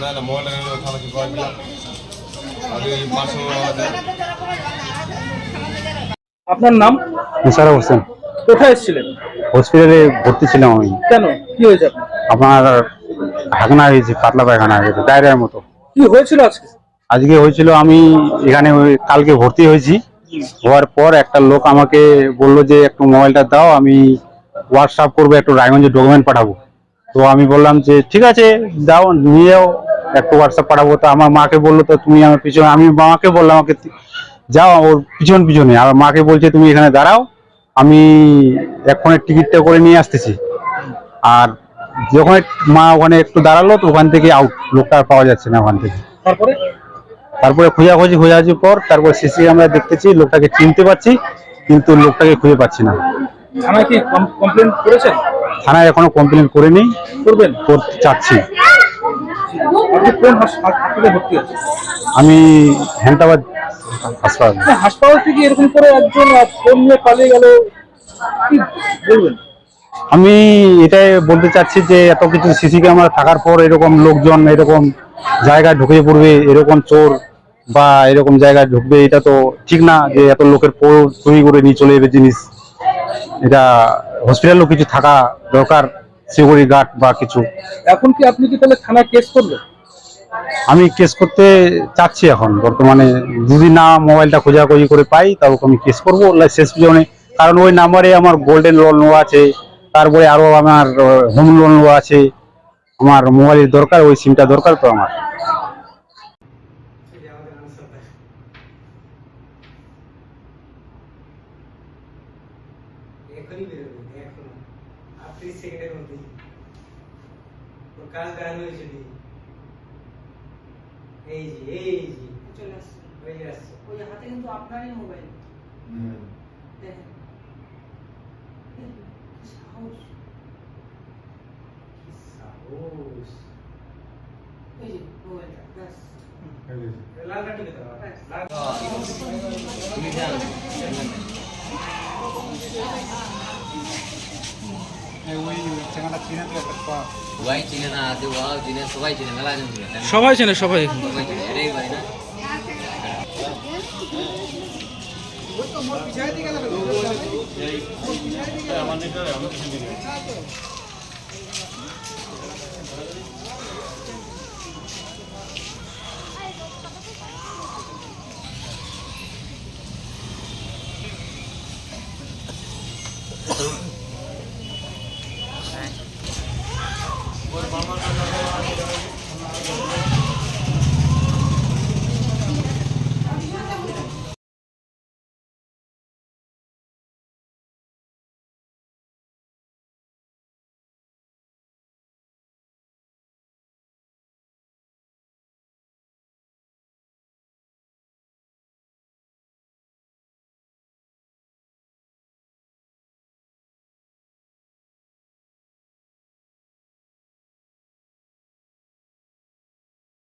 না না মোবাইলটা নিয়ে কি করে আগে পাঁচশো আপনার নাম? নিসার হোসেন। কোথায় এসেছিলেন? হসপিটালে ভর্তি ছিলাম আমি। কেন? কি হয়েছে আপনার হাগনা হয়েছে পাতলা পায়খানা হয়ে গেছে ডায়রিয়ার মতো। কি হয়েছিল আজকে? আজকে হয়েছিল আমি এখানে কালকে ভর্তি হয়েছি। হওয়ার পর একটা লোক আমাকে বলল যে একটু মোবাইলটা দাও আমি হোয়াটসঅ্যাপ করব একটু রায়গঞ্জে ডকুমেন্ট পাঠাবো। তো আমি বললাম যে ঠিক আছে দাও নিয়ে যাও একটু হোয়াটসঅ্যাপ পাঠাবো। তো আমার মাকে বলল তো তুমি আমার পিছনে আমি মাকে বললাম আমাকে যাও ওর পিছন পিছনে। আর মাকে বলছে তুমি এখানে দাঁড়াও আমি এক্ষণে টিকিটটা করে নিয়ে আসতেছি। আর যখন মা ওখানে একটু দাঁড়াল তো ওখান থেকে আউট লোকটা আর পাওয়া যাচ্ছে না ওখান থেকে। তারপরে? তারপরে খোঁজাখুঁজি খোঁজাখুঁজির পর তারপর সিসি আমরা দেখতেছি লোকটাকে চিনতে পারছি কিন্তু লোকটাকে খুঁজে পাচ্ছি না। থানায় কি কমপ্লেন করেছেন? থানায় এখনও কমপ্লেন করিনি। করবেন? করতে চাচ্ছি। আমি হেমতাবাদ হাসপাতাল। হাসপাতাল থেকে এরকম করে একজন ফোন নিয়ে পালিয়ে গেল কি বলবেন? আমি এটাই বলতে চাচ্ছি যে এত কিছু সিসি ক্যামেরা থাকার পর এরকম লোকজন এরকম জায়গায় ঢুকে পড়বে এরকম চোর বা এরকম জায়গায় ঢুকবে এটা তো ঠিক না যে এত লোকের পো চুরি করে নিয়ে চলে যাবে জিনিস। এটা হসপিটালেও কিছু থাকা দরকার সিকিউরিটি গার্ড বা কিছু। এখন কি আপনি কি তাহলে থানায় কেস করবেন আমি কেস করতে চাচ্ছি এখন। বর্তমানে যদি না মোবাইলটা খোঁজাখুঁজি করে পাই তাহলে আমি কেস করব। শেষ পিছনে। কারণ ওই নাম্বারে আমার গোল্ডেন লোন আছে। তারপরে আরও আমার হোম লোন আছে। আমার মোবাইলের দরকার ওই সিমটা দরকার তো আমার। এখনই বেরোবে এখন আর ত্রিশ সেকেন্ডের মধ্যেই। ওর কাজ দেখানো হয়েছে এই যে এই যে। চলে আসছে। আসছে। ওই হাতে কিন্তু আপনারই মোবাইল। দেখেন কি সাহস সাহস ওই যে মোবাইলটা ব্যাস লাল সবাই চিনে না সবাই চিনে চিনে? সবাই চেনে চিনে আমার Boom.